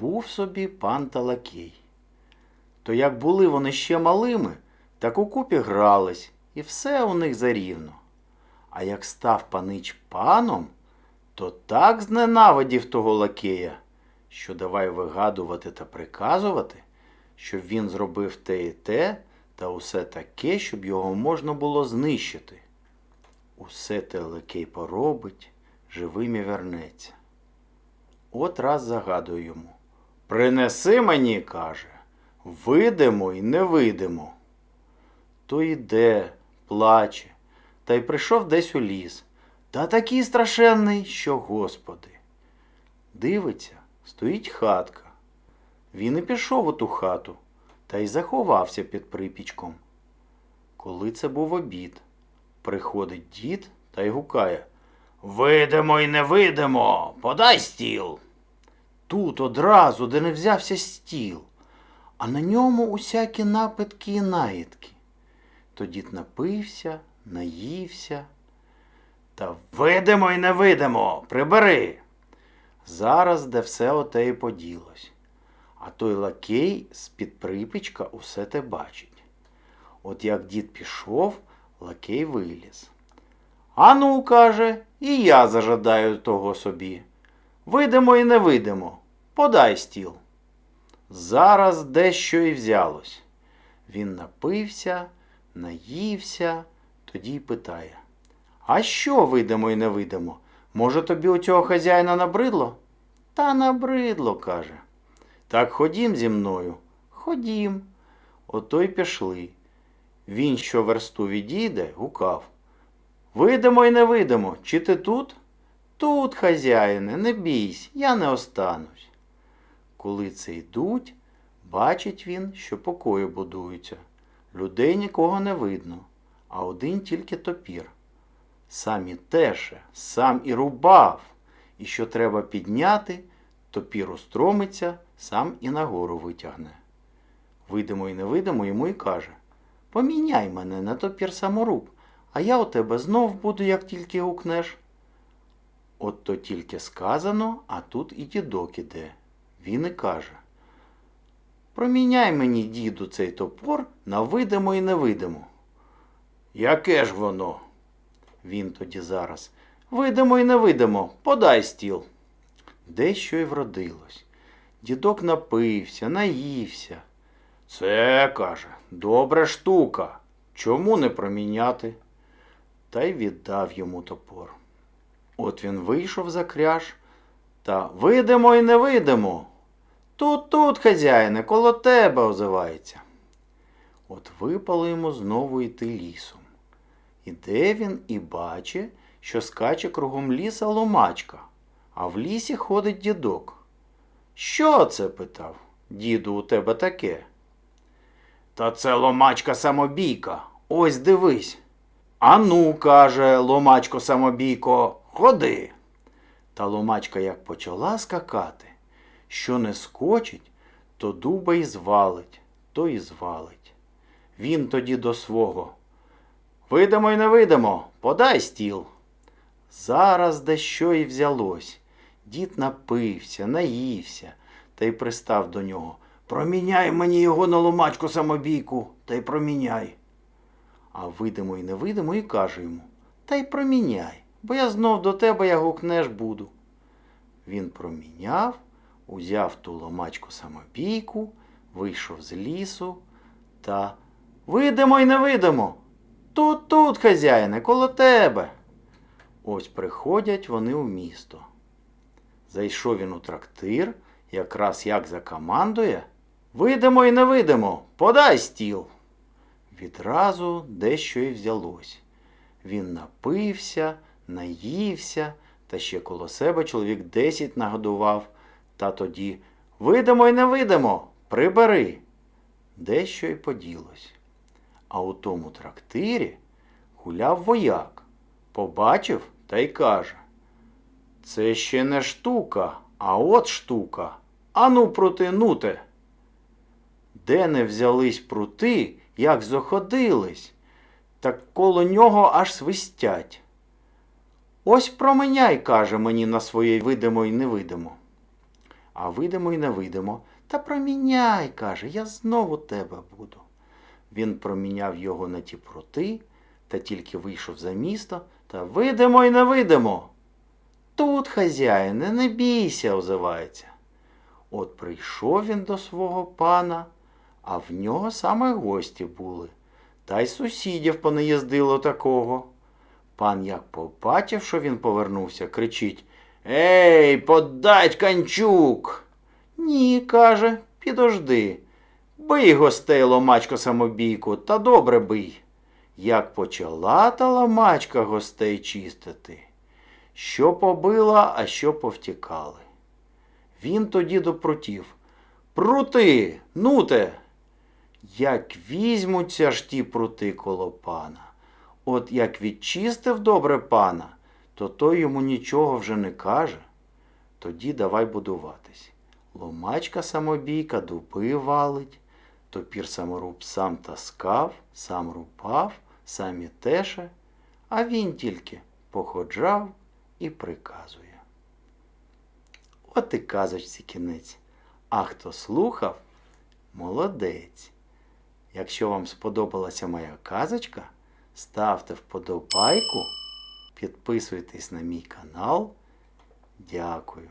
Був собі пан та лакей. То як були вони ще малими, так у купі грались, і все у них зарівно. А як став панич паном, то так зненавидів того лакея, що давай вигадувати та приказувати, щоб він зробив те і те, та усе таке, щоб його можна було знищити. Усе те лакей поробить, живим і вернеться. От раз загадую йому. Принеси мені, каже, видимо і не видимо. То йде, плаче, та й прийшов десь у ліс. Та такий страшенний, що господи. Дивиться, стоїть хатка. Він і пішов у ту хату та й заховався під припічком. Коли це був обід, приходить дід та й гукає Видимо й не видимо, подай стіл. Тут одразу, де не взявся стіл, а на ньому усякі напитки і наїдки. То дід напився, наївся. Та видимо й не видимо, прибери. Зараз де все оте і поділось. А той лакей з-під припічка усе те бачить. От як дід пішов, лакей виліз. Ану, каже, і я зажадаю того собі. Видимо і не видимо. Подай стіл. Зараз дещо і взялось. Він напився, наївся, тоді й питає. А що видимо і не видимо? Може, тобі у цього хазяїна набридло? Та набридло, каже. Так ходім зі мною. Ходім. Ото й пішли. Він, що версту відійде, гукав. Видимо й не видимо, чи ти тут? Тут, хазяїне, не бійсь, я не останусь. Коли це йдуть, бачить він, що покої будуються. Людей нікого не видно, а один тільки топір. Сам і теше, сам і рубав, і що треба підняти, топір устромиться, сам і нагору витягне. Видимо і невидимо йому і каже Поміняй мене на топір саморуб, а я у тебе знов буду, як тільки гукнеш. От то тільки сказано, а тут і дідок іде. Він і каже Проміняй мені, діду, цей топор на видимо і невидимо. Яке ж воно? Він тоді зараз. Видимо і невидимо, подай стіл. Дещо й вродилось. Дідок напився, наївся. Це, каже, добра штука. Чому не проміняти? Та й віддав йому топор. От він вийшов за кряж, та видимо і не видимо. Тут, тут, хазяїне, коло тебе озивається. От випало йому знову йти лісом. Іде він і бачить, що скаче кругом ліса ломачка, а в лісі ходить дідок. Що це? питав. Діду, у тебе таке? Та це ломачка самобійка. Ось дивись. Ану, каже ломачко самобійко, ходи. Та ломачка як почала скакати, що не скочить, то дуба й звалить, то й звалить. Він тоді до свого. Видимо й не видимо, подай стіл. Зараз дещо й взялось. Дід напився, наївся та й пристав до нього. Проміняй мені його на ломачку самобійку, та й проміняй. А видимо й не видимо і каже йому Та й проміняй, бо я знов до тебе як гукнеш буду. Він проміняв, узяв ту ломачку самобійку, вийшов з лісу та видимо й не видимо. Тут, тут, хазяїне, коло тебе. Ось приходять вони у місто. Зайшов він у трактир, якраз як закомандує. Видимо й не видимо, подай стіл. Відразу дещо й взялось. Він напився, наївся, та ще коло себе чоловік десять нагодував, та тоді видимо й не видимо, прибери. Дещо й поділось. А у тому трактирі гуляв вояк, побачив та й каже Це ще не штука, а от штука. Ану протинуте. Де не взялись прути, як заходились, так коло нього аж свистять. Ось проміняй, каже мені на своє видимо й невидимо. А видимо й не видимо. Та проміняй, каже, я знову тебе буду. Він проміняв його на ті прути, та тільки вийшов за місто, та видимо й не видимо. Тут, хазяїне, не бійся, озивається. От прийшов він до свого пана, а в нього саме гості були, та й сусідів понаїздило такого. Пан як побачив, що він повернувся, кричить Ей, подать канчук. Ні, каже, підожди. Бий гостей ломачко самобійку, та добре бий. Як почала та ломачка гостей чистити, що побила, а що повтікали. Він тоді до прутів. Прути, нуте. Як візьмуться ж ті прути коло пана. От як відчистив добре пана, то той йому нічого вже не каже. Тоді давай будуватись. Ломачка самобійка дуби валить, топір саморуб сам таскав, сам рубав, сам і теше, а він тільки походжав і приказує. От і казочці кінець. А хто слухав, молодець. Якщо вам сподобалася моя казочка, ставте вподобайку, підписуйтесь на мій канал. Дякую.